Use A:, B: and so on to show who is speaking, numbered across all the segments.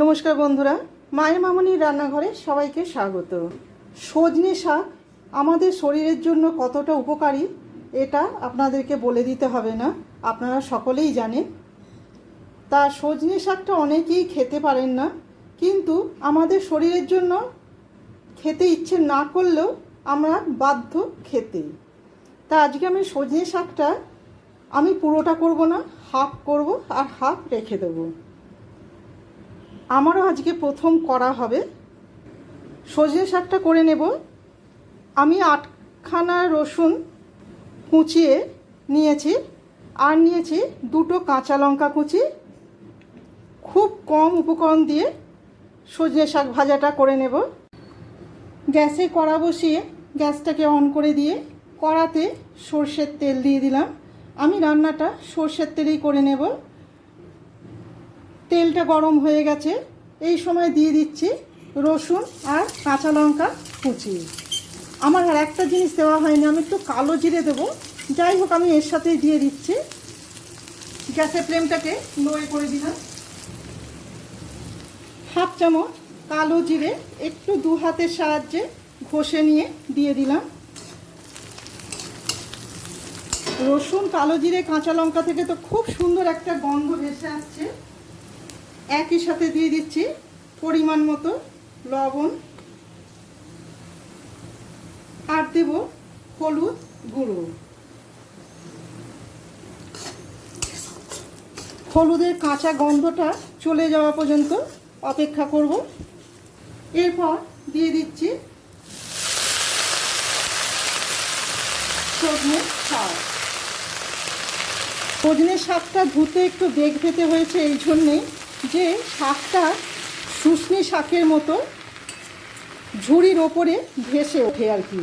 A: নমস্কার বন্ধুরা, মায়ের মামনির রান্নাঘরে সবাইকে স্বাগত। সজনে শাক আমাদের শরীরের জন্য কতটা উপকারী, এটা আপনাদেরকে বলে দিতে হবে না, আপনারা সকলেই জানেন। তা সজনে শাকটা অনেকেই খেতে পারেন না, কিন্তু আমাদের শরীরের জন্য খেতে ইচ্ছে না করলেও আমরা বাধ্য খেতে। তা আজকে আমি সজনে শাকটা আমি পুরোটা করব না, হাফ করব আর হাফ রেখে দেবো। আমারও আজকে প্রথম করা হবে। সজনে শাকটা করে নেব। আমি আটখানা রসুন কুচিয়ে নিয়েছি। আর নিয়েছি দুটো কাঁচা লঙ্কা কুচি। খুব কম উপকরণ দিয়ে সজনে শাক ভাজাটা করে নেব। গ্যাসে কড়া বসিয়ে গ্যাসটাকে অন করে দিয়ে কড়াতে সর্ষের তেল দিয়ে দিলাম। আমি রান্নাটা সর্ষের তেলেই করে নেব। তেলটা গরম হয়ে গেছে। এই সময় দিয়ে দিচ্ছি রসুন আর কাঁচা লঙ্কা কুচি। আমার আর একটা জিনিস দেওয়া হয়নি, আমি একটু কালো জিরে দেবো। যাই হোক, আমি এর সাথেই দিয়ে দিচ্ছি। গ্যাসের ফ্লেমটাকে লোয়ে করে দিলাম। হাফ চামচ কালো জিরে একটু দু হাতের সাহায্যে ঘষে নিয়ে দিয়ে দিলাম। রসুন, কালো জিরে, কাঁচা লঙ্কা থেকে তো খুব সুন্দর একটা গন্ধ ভেসে আসছে। একই সাথে দিয়ে দিচ্ছি পরিমাণ মতো লবণ। আর দেব হলুদ গুঁড়ো। হলুদের কাঁচা গন্ধটা চলে যাওয়া পর্যন্ত অপেক্ষা করব। এরপর দিয়ে দিচ্ছি সজনে শাক। সজনে শাকটা ধুতে একটু বেগ পেতে হয়েছে, এই জন্যেই যে শাকটা শুশনি শাকের মতো ঝুড়ির ওপরে ভেসে ওঠে আর কি।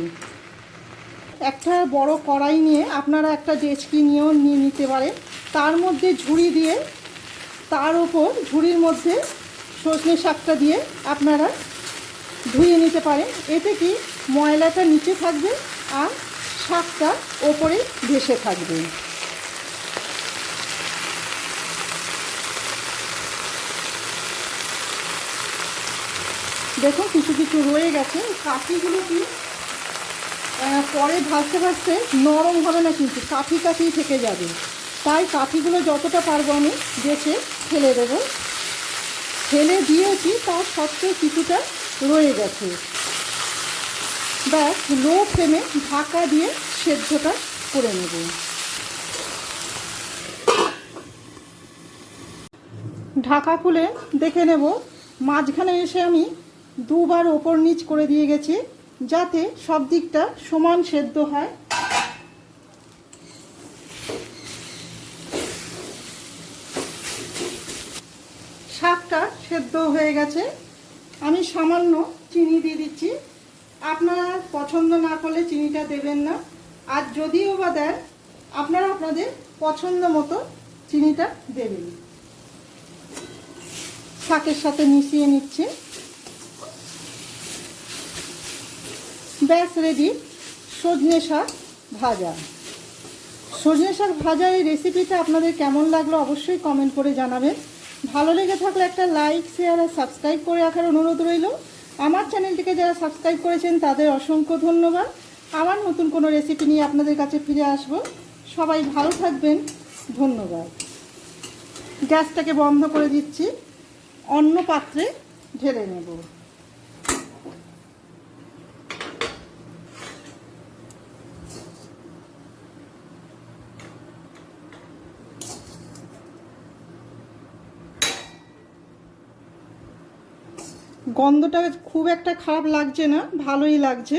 A: একটা বড় কড়াই নিয়ে আপনারা একটা ডেচকি নিয়েও নিয়ে নিতে পারেন। তার মধ্যে ঝুড়ি দিয়ে, তার ওপর ঝুড়ির মধ্যে সজনে শাকটা দিয়ে আপনারা ধুয়ে নিতে পারেন। এতে কি ময়লাটা নিচে থাকবে আর শাকটা ওপরে ভেসে থাকবে। দেখুন, কিছু কিছু রয়ে গেছে। কাঠিগুলো কি? পরে ভাজতে ভাজতে নরম হবে না কিন্তু, কাঠি কাঠি থেকে যাবে। তাই কাঠিগুলো যতটা পারব আমি বেছে ফেলে দেবো। ফেলে দিয়েছি, তার সত্ত্বেও কিছুটা রয়ে গেছে। ব্যাস, লো ফ্লেমে ঢাকা দিয়ে সেদ্ধটা করে নেব। ঢাকা খুলে দেখে নেব। মাঝখানে এসে আমি দুবার ওপর নিচ করে দিয়ে গেছি, যাতে সব দিকটা সমান সেদ্ধ হয়। শাকটা সেদ্ধ হয়ে গেছে। আমি সামান্য চিনি দিয়ে দিচ্ছি। আপনারা পছন্দ না করলে চিনিটা দেবেন না। আর যদিও বা দেন, আপনারা আপনাদের পছন্দ মতো চিনিটা দেবেন। শাকের সাথে মিশিয়ে নিচ্ছে। ব্যাস রেডি, সজনে শাক ভাজা। সজনে শাক ভাজা এই রেসিপিটা আপনাদের কেমন লাগল অবশ্যই কমেন্ট করে জানাবেন। ভালো লেগে থাকলে একটা লাইক শেয়ার আর সাবস্ক্রাইব করে রাখার অনুরোধ রইল। আমার চ্যানেলটিকে যারা সাবস্ক্রাইব করেছেন, তাদের অসংখ্য ধন্যবাদ। আমার নতুন কোনো রেসিপি নিয়ে আপনাদের কাছে ফিরে আসব। সবাই ভালো থাকবেন। ধন্যবাদ। গ্যাসটাকে বন্ধ করে দিচ্ছি। অন্য পাত্রে ঢেলে নেব। গন্ধটা খুব একটা খারাপ লাগছে না ভালোই লাগছে।